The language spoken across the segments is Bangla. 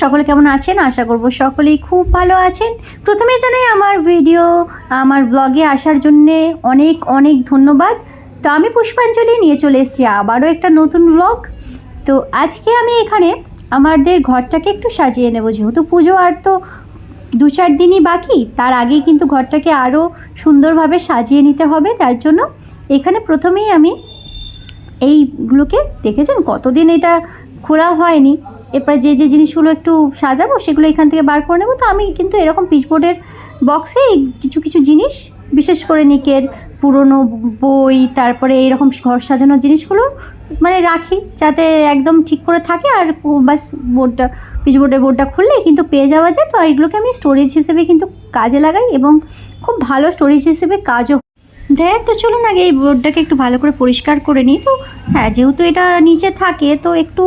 সকলে কেমন আছেন? আশা করব সকলেই খুব ভালো আছেন। প্রথমে জানাই আমার ভিডিও, আমার ব্লগে আসার জন্যে অনেক অনেক ধন্যবাদ। তো আমি পুষ্পাঞ্জলি নিয়ে চলে এসেছি, আবারও একটা নতুন ব্লগ তো আজকে আমি এখানে আমাদের ঘরটাকে একটু সাজিয়ে নেব, যেহেতু পুজো আর তো দু চার দিনই বাকি, তার আগেই কিন্তু ঘরটাকে আরও সুন্দরভাবে সাজিয়ে নিতে হবে। তার জন্য এখানে প্রথমেই আমি এইগুলোকে দেখেছেন? কতদিন এটা খোলা হয়নি? এরপরে যে যে জিনিসগুলো একটু সাজাবো, সেগুলো এখান থেকে বার করে নেব। তো আমি কিন্তু এরকম পিচবোর্ডের বক্সে কিছু কিছু জিনিস, বিশেষ করে নিকের পুরনো বই, তারপরে এইরকম ঘর সাজানোর জিনিসগুলো মানে রাখি, যাতে একদম ঠিক করে থাকে। আর বাস বোর্ডটা পিচবোর্ডের বোর্ডটা খুললে কিন্তু পেয়ে যাওয়া যায়। তো এগুলোকে আমি স্টোরেজ হিসেবে কিন্তু কাজে লাগাই এবং খুব ভালো স্টোরেজ হিসেবে কাজও দেখ, তো চলুন আগে এই বোর্ডটাকে একটু ভালো করে পরিষ্কার করে নিই। তো হ্যাঁ যেহেতু এটা নিচে থাকে, তো একটু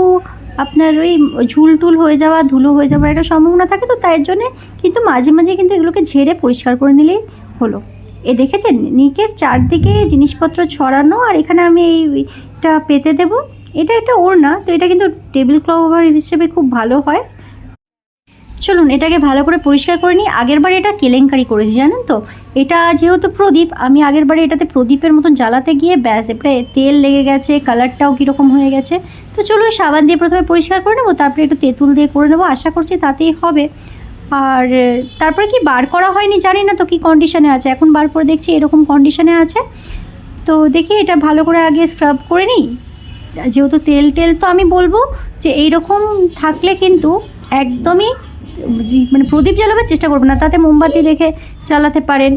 আপনার ওই ঝুল টুল হয়ে যাওয়া, ধুলো হয়ে যাওয়ার একটা সম্ভাবনা থাকে তো, তাই জন্যে কিন্তু মাঝে মাঝে কিন্তু এগুলোকে ঝেড়ে পরিষ্কার করে নিলেই হলো। এ দেখেছেন? নিকের চারদিকে জিনিসপত্র ছড়ানো আর এখানে আমি এইটা পেতে দেব। এটা এটা ওর না তো এটা কিন্তু টেবিল ক্লভার হিসেবে খুব ভালো হয়। চলুন এটাকে ভালো করে পরিষ্কার করে নিই। আগের বারে এটা কেলেঙ্কারি করেছি, জানেন তো? এটা যেহেতু প্রদীপ, আমি আগের বারে এটাতে প্রদীপের মতন জ্বালাতে গিয়ে ব্যাস এবারে তেল লেগে গেছে, কালারটাও কীরকম হয়ে গেছে। তো চলুন সাবান দিয়ে প্রথমে পরিষ্কার করে নেব, তারপরে একটু তেঁতুল দিয়ে করে নেব। আশা করছি তাতেই হবে। আর তারপরে কি বার করা হয়নি জানি না তো কি কন্ডিশনে আছে। এখন বার করে দেখছি এরকম কন্ডিশনে আছে। তো দেখি এটা ভালো করে আগে স্ক্রাব করে নিই। যেহেতু তেল টেল তো আমি বলব যে এইরকম থাকলে কিন্তু একদমই মানে প্রদীপ জ্বালাবার চেষ্টা করবেন না, তাতে মোমবাতি রেখে চালাতে পারেন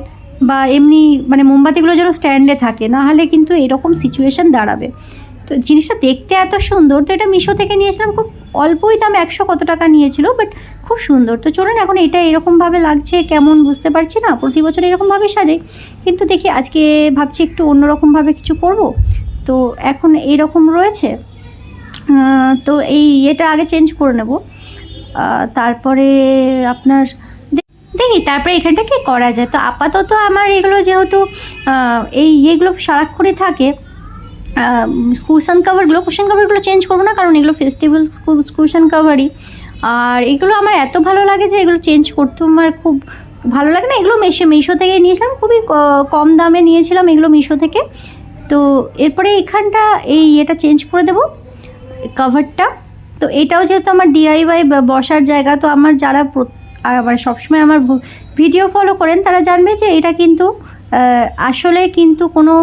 বা এমনি মানে মোমবাতিগুলো যেন স্ট্যান্ডে থাকে, না হলে কিন্তু এরকম সিচুয়েশান দাঁড়াবে। তো জিনিসটা দেখতে এত সুন্দর, তো এটা মিশো থেকে নিয়েছিলাম, খুব অল্পই দাম, একশো কত টাকা নিয়েছিল বাট খুব সুন্দর। তো চলুন এখন এটা এরকমভাবে লাগছে, কেমন বুঝতে পারছি না, প্রতি বছর এরকমভাবে সাজাই, কিন্তু দেখি আজকে ভাবছি একটু অন্যরকমভাবে কিছু করব। তো এখন এইরকম রয়েছে তো এই এটা আগে চেঞ্জ করে নেব। তারপরে আপনার দেখি, তারপরে এখানটা কি করা যায়? তো আপাতত আমার এগুলো যেহেতু এই ইয়েগুলো সারাক্ষণই থাকে কুশন কাভারগুলো কুশন কাভারগুলো চেঞ্জ করব না, কারণ এগুলো ফেস্টিভ্যাল কুশন কাভারই আর এগুলো আমার এত ভালো লাগে যে এগুলো চেঞ্জ করতে আমার খুব ভালো লাগে না। এগুলো মেশো, মিশো থেকে নিয়েছিলাম, খুবই কম দামে নিয়েছিলাম এগুলো মিশো থেকে। তো এরপরে এখানটা এই এটা চেঞ্জ করে দেবো কভারটা তো এটাও যেহেতু আমার ডিআইওয়াই বসার জায়গা, তো আমার যারা মানে সবসময় আমার ভিডিও ফলো করেন, তারা জানবে যে এটা কিন্তু আসলে কিন্তু কোনো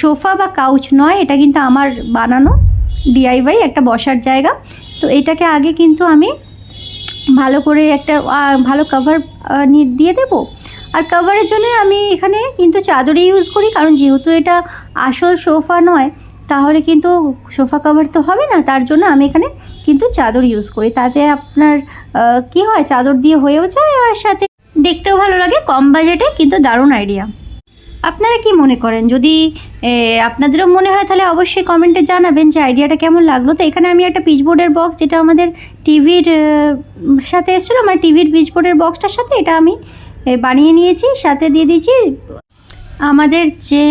সোফা বা কাউচ নয়, এটা কিন্তু আমার বানানো ডিআইওয়াই একটা বসার জায়গা। তো এটাকে আগে কিন্তু আমি ভালো করে একটা ভালো কভার দিয়ে দেবো। আর কভারের জন্য আমি এখানে কিন্তু চাদরই ইউজ করি, কারণ যেহেতু এটা আসল সোফা নয় তাহলে কিন্তু সোফা কভার তো হবে না, তার জন্য আমি এখানে কিন্তু চাদর ইউজ করি। তাতে আপনার কি হয়, চাদর দিয়ে হয়েও যায় আর সাথে দেখতেও ভালো লাগে, কম বাজেটে কিন্তু দারুণ আইডিয়া আপনারা কি মনে করেন? যদি আপনাদেরও মনে হয় তাহলে অবশ্যই কমেন্টে জানাবেন যে আইডিয়াটা কেমন লাগল। তো এখানে আমি একটা পিচবোর্ডের বক্স যেটা আমাদের টিভির সাথে এসেছিল আমার টিভির পিচবোর্ডের বক্সটার সাথে এটা আমি বানিয়ে নিয়েছি, সাথে দিয়ে দিয়েছি। আমাদের যে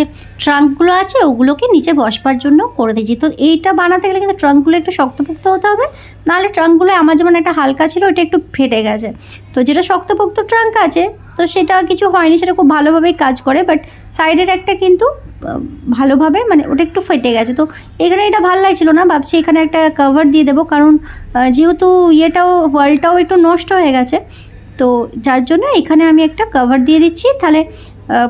ট্রাঙ্কগুলো আছে, ওগুলোকে নিচে বসবার জন্য করে দিয়েছি। তো এইটা বানাতে গেলে কিন্তু ট্রাঙ্কগুলো একটু শক্তপোক্ত হতে হবে। নাহলে ট্রাঙ্কগুলো আমার যেমন একটা হালকা ছিল ওটা একটু ফেটে গেছে। তো যেটা শক্তপোক্ত ট্রাঙ্ক আছে, তো সেটা কিছু হয়নি, সেটা খুব ভালোভাবেই কাজ করে। বাট সাইডের একটা কিন্তু ভালোভাবে মানে ওটা একটু ফেটে গেছে। তো এখানে এটা ভালো লাগছিল না, ভাবছি এখানে একটা কভার দিয়ে দেবো। কারণ যেহেতু ইয়েটাও ওয়ালটাও একটু নষ্ট হয়ে গেছে, তো যার জন্য এখানে আমি একটা কভার দিয়ে দিচ্ছি। তাহলে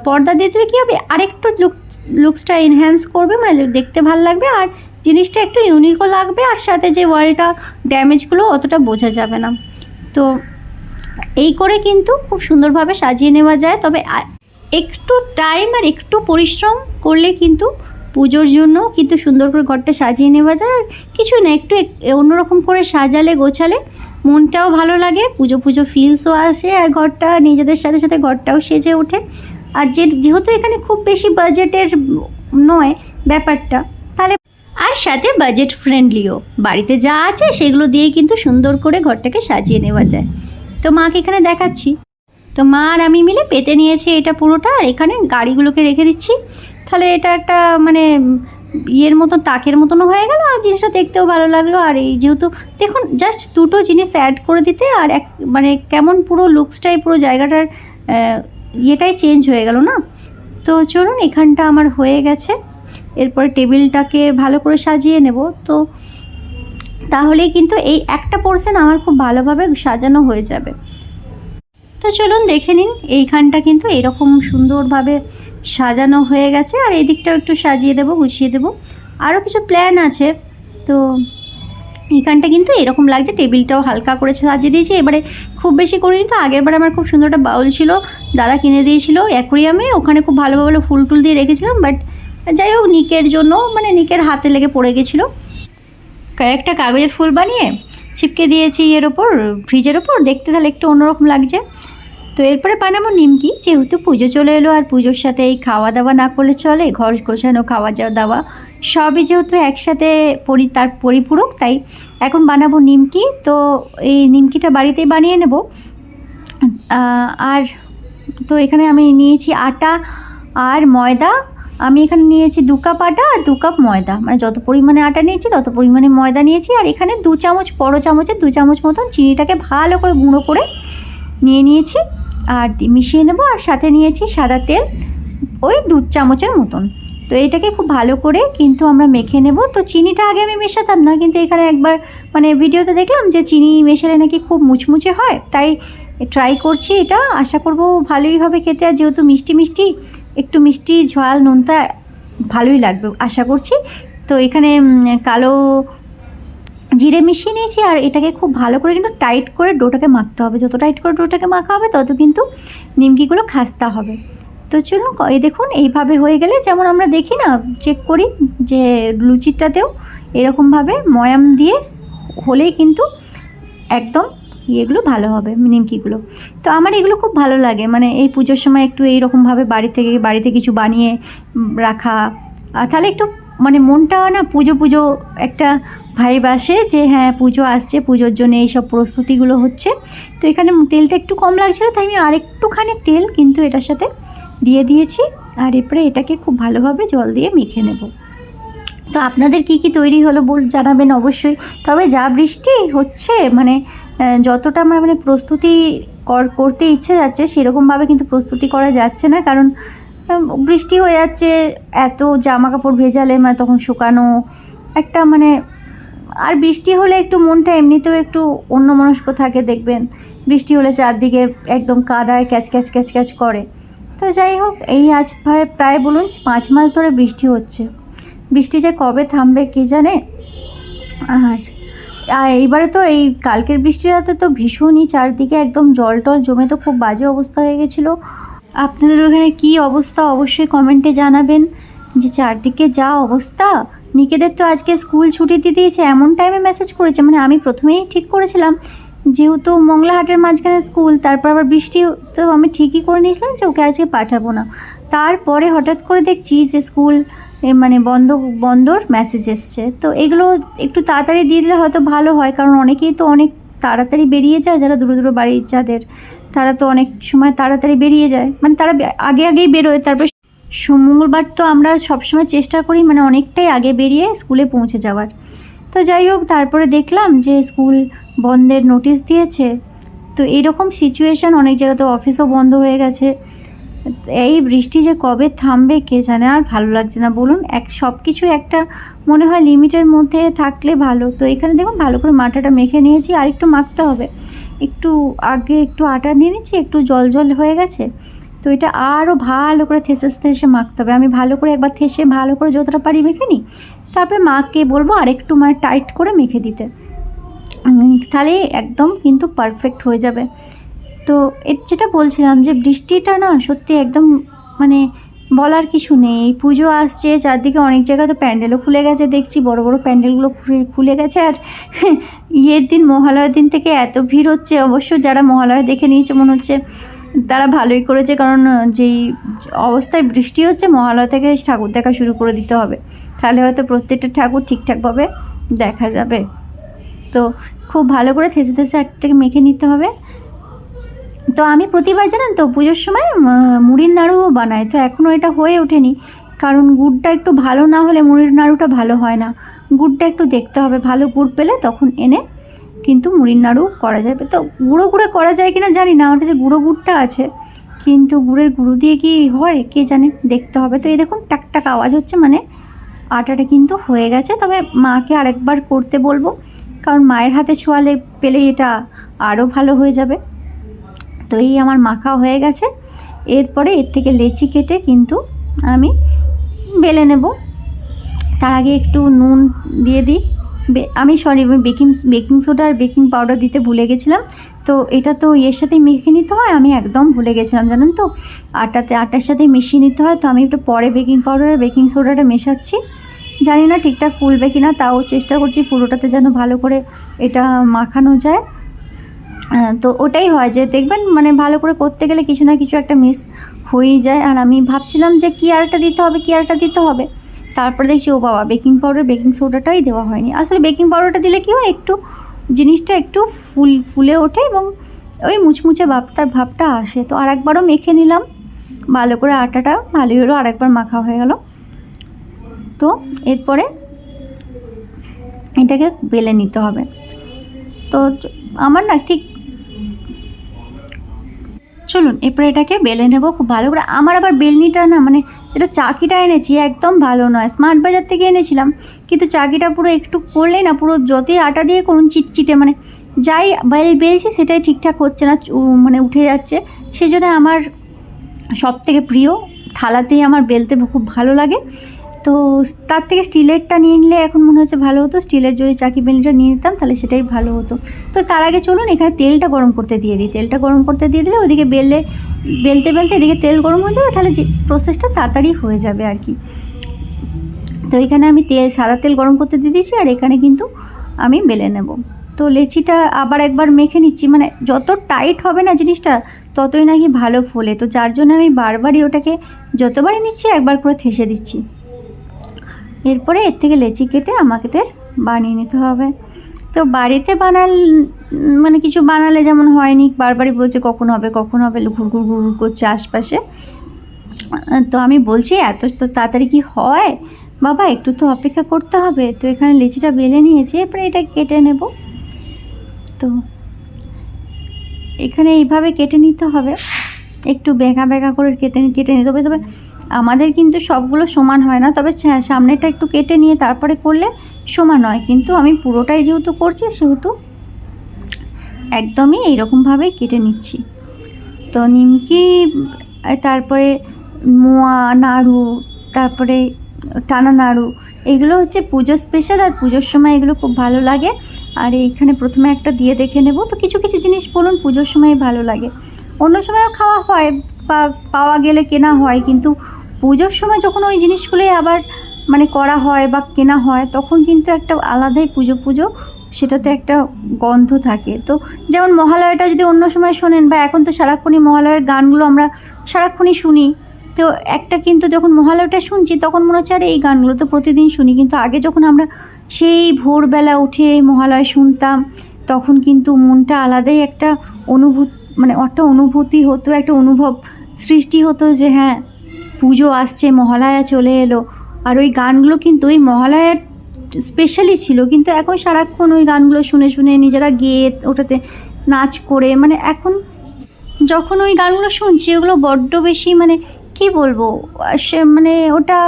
পর্দা দিয়ে দিলে কী হবে? আরেকটু লুক লুকসটা এনহ্যান্স করবে মানে দেখতে ভালো লাগবে আর জিনিসটা একটু ইউনিকও লাগবে আর সাথে যে ওয়ালটা ড্যামেজগুলো অতটা বোঝা যাবে না। তো এই করে কিন্তু খুব সুন্দরভাবে সাজিয়ে নেওয়া যায়। তবে একটু টাইম আর একটু পরিশ্রম করলে কিন্তু পুজোর জন্য কিন্তু সুন্দর করে ঘরটা সাজিয়ে নেওয়া যায়। আর কিছু না, একটু এক- অন্যরকম করে সাজালে, গোছালে মনটাও ভালো লাগে, পুজো পুজো ফিলসও আসে আর ঘরটা নিজেদের সাথে সাথে ঘরটাও সেজে ওঠে। আর যে যেহেতু এখানে খুব বেশি বাজেটের নয় ব্যাপারটা, তাহলে আর সাথে বাজেট ফ্রেন্ডলিও বাড়িতে যা আছে সেগুলো দিয়ে কিন্তু সুন্দর করে ঘরটাকে সাজিয়ে নেওয়া যায়। তো মাকে এখানে দেখাচ্ছি। তো মা আর আমি মিলে পেতে নিয়েছি এটা পুরোটা, আর এখানে গাড়িগুলোকে রেখে দিচ্ছি। তাহলে এটা একটা মানে ইয়ের মতো, তাকের মতনও হয়ে গেল, আর জিনিসটা দেখতেও ভালো লাগল। আর এই যেহেতু দেখুন জাস্ট দুটো জিনিস অ্যাড করে দিতে, আর এক মানে কেমন পুরো লুকসটাই পুরো জায়গাটার ইয়েটাই চেঞ্জ হয়ে গেল না? তো চলুন, এখানটা আমার হয়ে গেছে। এরপরে টেবিলটাকে ভালো করে সাজিয়ে নেব। তো তাহলেই কিন্তু এই একটা পোর্শন আমার খুব ভালোভাবে সাজানো হয়ে যাবে। তো চলুন, দেখে নিন, এইখানটা কিন্তু এরকম সুন্দরভাবে সাজানো হয়ে গেছে। আর এই দিকটাও একটু সাজিয়ে দেবো, গুছিয়ে দেবো। আরও কিছু প্ল্যান আছে। তো এইখানটা কিন্তু এরকম লাগছে, টেবিলটাও হালকা করে সাজিয়ে দিয়েছি। এবারে খুব বেশি করিনি তো, আগেরবার আমার খুব সুন্দর একটা বাউল ছিল, দাদা কিনে দিয়েছিল অ্যাকুরিয়ামে, ওখানে খুব ভালো ভালো ফুল টুল দিয়ে রেখেছিলাম, বাট যাই হোক, নিকের জন্য মানে নিকের হাতে লেগে পড়ে গেছিল। কয়েকটা কাগজের ফুল বানিয়ে ছিপকে দিয়েছি এর ওপর, ফ্রিজের ওপর, দেখতে তাহলে একটু অন্যরকম লাগছে। তো এরপরে বানাবো নিমকি, যেহেতু পুজো চলে এলো আর পুজোর সাথে এই খাওয়া দাওয়া না করলে চলে, ঘর গোছানো, খাওয়া যাওয়া দাওয়া, সবই যেহেতু একসাথে পরি, তার পরিপূরক, তাই এখন বানাবো নিমকি। তো এই নিমকিটা বাড়িতেই বানিয়ে নেব। আর তো এখানে আমি নিয়েছি আটা আর ময়দা। আমি এখানে নিয়েছি দু কাপ আটা আর দু কাপ ময়দা। মানে যত পরিমাণে আটা নিয়েছি, তত পরিমাণে ময়দা নিয়েছি। আর এখানে দু চামচ, বড়ো চামচের দু চামচ মতন চিনিটাকে ভালো করে গুঁড়ো করে নিয়ে নিয়েছি। আর মিশিয়ে নেব আর সাথে নিয়েছি সাদা তেল ওই দু চামচের মতন। তো এটাকে খুব ভালো করে কিন্তু আমরা মেখে নেব। তো চিনিটা আগে আমি মেশাতাম না, কিন্তু এখানে একবার মানে ভিডিওতে দেখলাম যে চিনি মেশালে নাকি খুব মুচমুচে হয়। তাই ট্রাই করছি এটা। আশা করব ভালোই হবে খেতে। আর যেহেতু মিষ্টি মিষ্টি, একটু মিষ্টি, ঝাল, নোনতা ভালোই লাগবে আশা করছি। তো এখানে কালো জিরে মিশিয়ে নিয়েছি আর এটাকে খুব ভালো করে কিন্তু টাইট করে ডোটাকে মাখতে হবে। যত টাইট করে ডোটাকে মাখা হবে, তত কিন্তু নিমকিগুলো খাস্তা হবে। তো চলুন, এই দেখুন, এইভাবে হয়ে গেলে যেমন আমরা দেখি না চেক করি যে লুচিটাতেও এরকমভাবে ময়াম দিয়ে হলেই কিন্তু একদম ইয়েগুলো ভালো হবে, নিমকিগুলো। তো আমার এগুলো খুব ভালো লাগে। মানে এই পুজোর সময় একটু এইরকমভাবে বাড়ি থেকে, বাড়িতে কিছু বানিয়ে রাখা আর তাহলে একটু মানে মনটা না পুজো পুজো একটা ভাইব আসে যে হ্যাঁ পুজো আসছে, পুজোর জন্য এইসব প্রস্তুতিগুলো হচ্ছে। তো এখানে তেলটা একটু কম লাগছিল, তাই আমি আরেকটুখানি তেল কিন্তু এটার সাথে দিয়ে দিয়েছি। আর এরপরে এটাকে খুব ভালোভাবে জল দিয়ে মেখে নেব। তো আপনাদের কি কি তৈরি হলো বল জানাবেন অবশ্যই। তবে যা বৃষ্টি হচ্ছে মানে যতটা আমার মানে প্রস্তুতি কর, করতে ইচ্ছে যাচ্ছে, সেরকমভাবে কিন্তু প্রস্তুতি করা যাচ্ছে না। কারণ বৃষ্টি হয়ে যাচ্ছে, এত জামা কাপড় ভেজালে মানে তখন শুকানো একটা মানে আর বৃষ্টি হলে একটু মনটা এমনিতেও একটু অন্যমনস্ক থাকে, দেখবেন। বৃষ্টি হলে চারদিকে একদম কাদায় ক্যাচ ক্যাচ ক্যাচ ক্যাচ করে। তো যাই হোক, এই আজ প্রায় প্রায় বলুন পাঁচ মাস ধরে বৃষ্টি হচ্ছে। বৃষ্টি যে কবে থামবে কে জানে? আর এইবারে তো এই কালকের বৃষ্টিটাতে তো ভীষণই চারদিকে একদম জল টল জমে তো খুব বাজে অবস্থা হয়ে গেছিল। আপনাদের ওখানে কী অবস্থা অবশ্যই কমেন্টে জানাবেন যে চারদিকে যা অবস্থা নিকেদের তো আজকে স্কুল ছুটি দিয়ে দিয়েছে, এমন টাইমে মেসেজ করেছে। মানে আমি প্রথমেই ঠিক করেছিলাম, যেহেতু মংলাহাটের মাঝখানে স্কুল, তারপর আবার বৃষ্টি, তো আমি ঠিকই করে নিয়েছিলাম যে ওকে আজকে পাঠাবো না। তারপরে হঠাৎ করে দেখছি যে স্কুল মানে বন্ধ, বন্ধর মেসেজ এসছে। তো এগুলো একটু তাড়াতাড়ি দিয়ে দিলে হয়তো ভালো হয়, কারণ অনেকেই তো অনেক তাড়াতাড়ি বেরিয়ে যায়, যারা দূরে দূরে বাড়ির যাদের, তারা তো অনেক সময় তাড়াতাড়ি বেরিয়ে যায়। মানে তারা আগে আগেই বেরোয়, তারপর মঙ্গলবার তো আমরা সবসময় চেষ্টা করি মানে অনেকটাই আগে বেরিয়ে স্কুলে পৌঁছে যাওয়ার। তো যাই হোক, তারপরে দেখলাম যে স্কুল বন্ধের নোটিশ দিয়েছে। তো এরকম সিচুয়েশান অনেক জায়গাতে অফিসও বন্ধ হয়ে গেছে। এই বৃষ্টি যে কবে থামবে কে জানে, আর ভালো লাগছে না। বলুন, এক সব কিছু একটা মনে হয় লিমিটের মধ্যে থাকলে ভালো। তো এখানে দেখুন, ভালো করে মাটাটা মেখে নিয়েছি আর একটু মাখতে হবে। একটু আগে একটু আটা নিয়ে নিচ্ছি, একটু জল জল হয়ে গেছে। তো এটা আরও ভালো করে থেসে থেসে মাখতে হবে। আমি ভালো করে একবার থেসে ভালো করে যতটা পারি মেখে নিই। তারপরে মাকে বলব আরেকটু মানে টাইট করে মেখে দিতে। তাহলে একদম কিন্তু পারফেক্ট হয়ে যাবে। তো এ যেটা বলছিলাম যে বৃষ্টিটা না সত্যি একদম মানে বলার কিছু নেই। পুজো আসছে, চারদিকে অনেক জায়গায় তো প্যান্ডেলও খুলে গেছে দেখছি, বড় বড় প্যান্ডেলগুলো খুলে গেছে। আর ইয়ের দিন, মহালয়ার দিন থেকে এত ভিড় হচ্ছে। অবশ্য যারা মহালয়া দেখে নিয়েছে মনে হচ্ছে তারা ভালোই করেছে, কারণ যেই অবস্থায় বৃষ্টি হচ্ছে, মহালয়া থেকে ঠাকুর দেখা শুরু করে দিতে হবে। তাহলে হয়তো প্রত্যেকটা ঠাকুর ঠিকঠাকভাবে দেখা যাবে। তো খুব ভালো করে থেসে থেসে একটাকে মেখে নিতে হবে। তো আমি প্রতিবার, জানেন তো, পুজোর সময় মুড়ির নাড়ুও বানাই। তো এখনও এটা হয়ে ওঠেনি। কারণ গুড়টা একটু ভালো না হলে মুড়ির নাড়ুটা ভালো হয় না। গুড়টা একটু দেখতে হবে। ভালো গুড় পেলে তখন এনে কিন্তু মুড়ির নাড়ু করা যাবে তো গুঁড়ো গুঁড়ো করা যায় কিনা জানি না, আমার কাছে গুঁড়ো গুড়টা আছে। কিন্তু গুড়ের গুঁড়ো দিয়ে কি হয় কে জানে, দেখতে হবে। তো এই দেখুন টাক টাক আওয়াজ হচ্ছে মানে আটাটা কিন্তু হয়ে গেছে। তবে মাকে আরেকবার করতে বলব, কারণ মায়ের হাতে ছোঁয়ালে পেলে এটা আরও ভালো হয়ে যাবে। তো এই আমার মাখা হয়ে গেছে। এরপরে এর থেকে লেচি কেটে কিন্তু আমি বেলে নেব। তার আগে একটু নুন দিয়ে দিই। আমি সরি বেকিং বেকিং সোডা আর বেকিং পাউডার দিতে ভুলে গেছিলাম। তো এটা তো ইয়ের সাথে মেখে নিতে হয়, আমি একদম ভুলে গেছিলাম, জানেন তো? আটাতে, আটার সাথে মিশিয়ে নিতে হয়, তো আমি একটু পরে বেকিং পাউডার আর বেকিং সোডাটা মেশাচ্ছি। জানি না ঠিকঠাক ফুলবে কি না তাও চেষ্টা করছি পুরোটাতে যেন ভালো করে এটা মাখানো যায়। তো ওটাই হয় যে দেখবেন মানে ভালো করে করতে গেলে কিছু না কিছু একটা মিস হয়েই যায়। আর আমি ভাবছিলাম যে কি আরেকটা দিতে হবে, কি আরেকটা দিতে হবে? তারপরে দেখছি, ও বাবা বেকিং পাউডার বেকিং সোডাটাই দেওয়া হয়নি। আসলে বেকিং পাউডারটা দিলে কি হয়, একটু জিনিসটা একটু ফুল, ফুলে ওঠে এবং ওই মুচমুচে ভাবটার ভাবটা আসে। তো আর একবারও মেখে নিলাম। ভালো করে আটাটা ভালোই হলো আর একবার মাখা হয়ে গেল। তো এরপরে এটাকে বেলে নিতে হবে। তো আমার না ঠিক চলুন, এরপরে এটাকে বেলে নেব খুব ভালো করে। আমার আবার বেলনিটা না মানে যেটা চাকিটা এনেছি, একদম ভালো নয়। স্মার্ট বাজার থেকে এনেছিলাম, কিন্তু চাকিটা পুরো একটু করলেই না, পুরো যতই আটা দিয়ে করুন, চিটচিটে মানে যাই বেল বেলছি, সেটাই ঠিকঠাক হচ্ছে না মানে উঠে যাচ্ছে। সেই জন্য আমার সব থেকে প্রিয় থালাতেই আমার বেলতে খুব ভালো লাগে। তো তার থেকে স্টিলেরটা নিয়ে নিলে এখন মনে হচ্ছে ভালো হতো। স্টিলের যদি চাকি বেলনিটা নিয়ে নিতাম, তাহলে সেটাই ভালো হতো। তো তার আগে চলুন, এখানে তেলটা গরম করতে দিয়ে দিই। তেলটা গরম করতে দিয়ে দিলে ওদিকে বেললে বেলতে বেলতে এদিকে তেল গরম হয়ে যাবে, তাহলে যে প্রসেসটা তাড়াতাড়ি হয়ে যাবে আর কি। তো এখানে আমি তেল, সাদা তেল গরম করতে দিয়ে দিয়েছি, আর এখানে কিন্তু আমি বেলে নেব। তো লেচিটা আবার একবার মেখে নিচ্ছি মানে যত টাইট হবে না জিনিসটা, ততই নাকি ভালো ফোলে। তো যার জন্য আমি বারবারই ওটাকে, যতবারই নিচ্ছি একবার করে থেসে দিচ্ছি। এরপরে এর থেকে লেচি কেটে আমাদের বানিয়ে নিতে হবে। তো বাড়িতে বানাল মানে কিছু বানালে যেমন হয়নি, বারবারই বলছে কখন হবে কখন হবে, ঘুর ঘুর ঘুর ঘুর করছে আশপাশে। তো আমি বলছি, এত তো তাড়াতাড়ি কি হয়? বাবা, একটু তো অপেক্ষা করতে হবে। তো এখানে লেচিটা বেলে নিয়েছি, এরপরে এটা কেটে নেব। তো এখানে এইভাবে কেটে নিতে হবে। একটু বেঁকা বেঁকা করে কেটে কেটে নিতে হবে তবে আমাদের কিন্তু সবগুলো সমান হয় না, তবে সামনেটা একটু কেটে নিয়ে তারপরে করলে সমান হয়। কিন্তু আমি পুরোটাই যেহেতু করছি, সেহেতু একদমই এইরকমভাবেই কেটে নিচ্ছি। তো নিমকি, তারপরে মোয়া, নাড়ু, তারপরে টানা নাড়ু, এগুলো হচ্ছে পুজো স্পেশাল আর পুজোর সময় এগুলো খুব ভালো লাগে। আর এইখানে প্রথমে একটা দিয়ে দেখে নেব। তো কিছু কিছু জিনিস বলুন, পুজোর সময় ভালো লাগে। অন্য সময়ও খাওয়া হয় বা পাওয়া গেলে কেনা হয়, কিন্তু পুজোর সময় যখন ওই জিনিসগুলোই আবার মানে করা হয় বা কেনা হয়, তখন কিন্তু একটা আলাদাই পুজো পুজো সেটাতে একটা গন্ধ থাকে। তো যেমন মহালয়াটা যদি অন্য সময় শোনেন বা এখন তো সারাক্ষণই মহালয়ার গানগুলো আমরা সারাক্ষণই শুনি, তো একটা কিন্তু যখন মহালয়াটা শুনছি তখন মনে হচ্ছে, আরে, এই গানগুলো তো প্রতিদিন শুনি। কিন্তু আগে যখন আমরা সেই ভোরবেলা উঠে মহালয় শুনতাম, তখন কিন্তু মনটা আলাদাই একটা অনুভূত মানে একটা অনুভূতি হতো, একটা অনুভব সৃষ্টি হতো যে হ্যাঁ পুজো আসছে, মহালয়া চলে এলো। আর ওই গানগুলো কিন্তু ওই মহালয়ার স্পেশালি ছিল, কিন্তু এখন সারাক্ষণ ওই গানগুলো শুনে শুনে নিজেরা গেয়ে ওটাতে নাচ করে মানে এখন যখন ওই গানগুলো শুনছি, ওগুলো বড্ড বেশি মানে কি বলব, সে মানে ওটা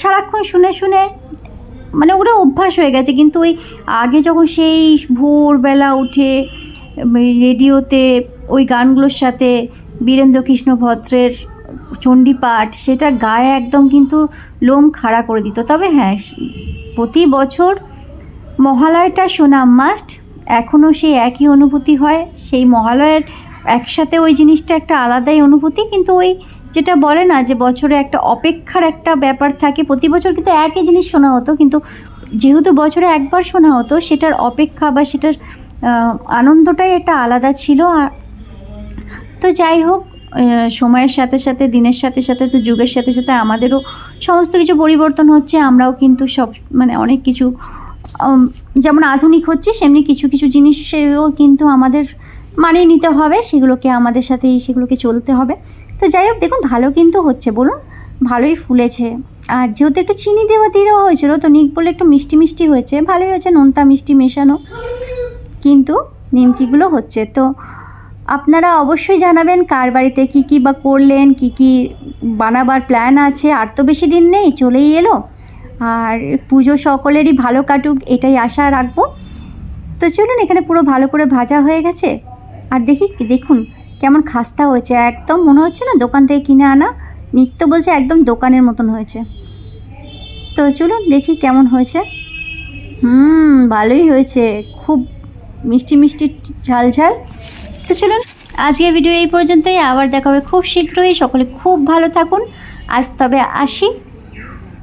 সারাক্ষণ শুনে শুনে মানে ওগুলো অভ্যাস হয়ে গেছে। কিন্তু ওই আগে যখন সেই ভোরবেলা উঠে রেডিওতে ওই গানগুলোর সাথে বীরেন্দ্র কৃষ্ণ ভদ্রের চণ্ডীপাঠ সেটা গায়ে একদম কিন্তু লোম খাড়া করে দিত। তবে হ্যাঁ প্রতি বছর মহালয়টা শোনা মাস্ট এখনও সেই একই অনুভূতি হয়। সেই মহালয়ের একসাথে ওই জিনিসটা একটা আলাদাই অনুভূতি, কিন্তু ওই যেটা বলে না যে বছরে একটা অপেক্ষার একটা ব্যাপার থাকে, প্রতি বছর কিন্তু একই জিনিস শোনা হতো, কিন্তু যেহেতু বছরে একবার শোনা হতো, সেটার অপেক্ষা বা সেটার আনন্দটাই একটা আলাদা ছিল। আর তো যাই হোক সময়ের সাথে সাথে, দিনের সাথে সাথে, তো যুগের সাথে সাথে আমাদেরও সমস্ত কিছু পরিবর্তন হচ্ছে। আমরাও কিন্তু সব মানে অনেক কিছু যেমন আধুনিক হচ্ছে, সেমনি কিছু কিছু জিনিসেও কিন্তু আমাদের মানিয়ে নিতে হবে। সেগুলোকে আমাদের সাথে, সেগুলোকে চলতে হবে। তো যাই হোক, দেখুন, ভালো কিন্তু হচ্ছে, বলুন, ভালোই ফুলেছে। আর যেহেতু একটু চিনি দেওয়া, দিয়ে দেওয়া হয়েছিল, তো নিক বলে একটু মিষ্টি মিষ্টি হয়েছে। ভালোই হয়েছে, নোনতা মিষ্টি মেশানো কিন্তু নিমকিগুলো হচ্ছে। তো আপনারা অবশ্যই জানাবেন কার বাড়িতে কী কী বা করলেন, কী কী বানাবার প্ল্যান আছে। আর তো বেশি দিন নেই, চলেই এলো। আর পুজো সকলেরই ভালো কাটুক, এটাই আশা রাখব। তো চলুন, এখানে পুরো ভালো করে ভাজা হয়ে গেছে। আর দেখি, দেখুন, কেমন খাস্তা হয়েছে। একদম মনে হচ্ছে না দোকান থেকে কিনে আনা। নিত্য বলছে একদম দোকানের মতন হয়েছে। তো চলুন, দেখি কেমন হয়েছে। হুম, ভালোই হয়েছে। খুব মিষ্টি মিষ্টি ঝাল ঝাল। তো চলুন, আজকের ভিডিও এই পর্যন্তই। আবার দেখা হবে খুব শীঘ্রই। সকলে খুব ভালো থাকুন। আজ তবে আসি।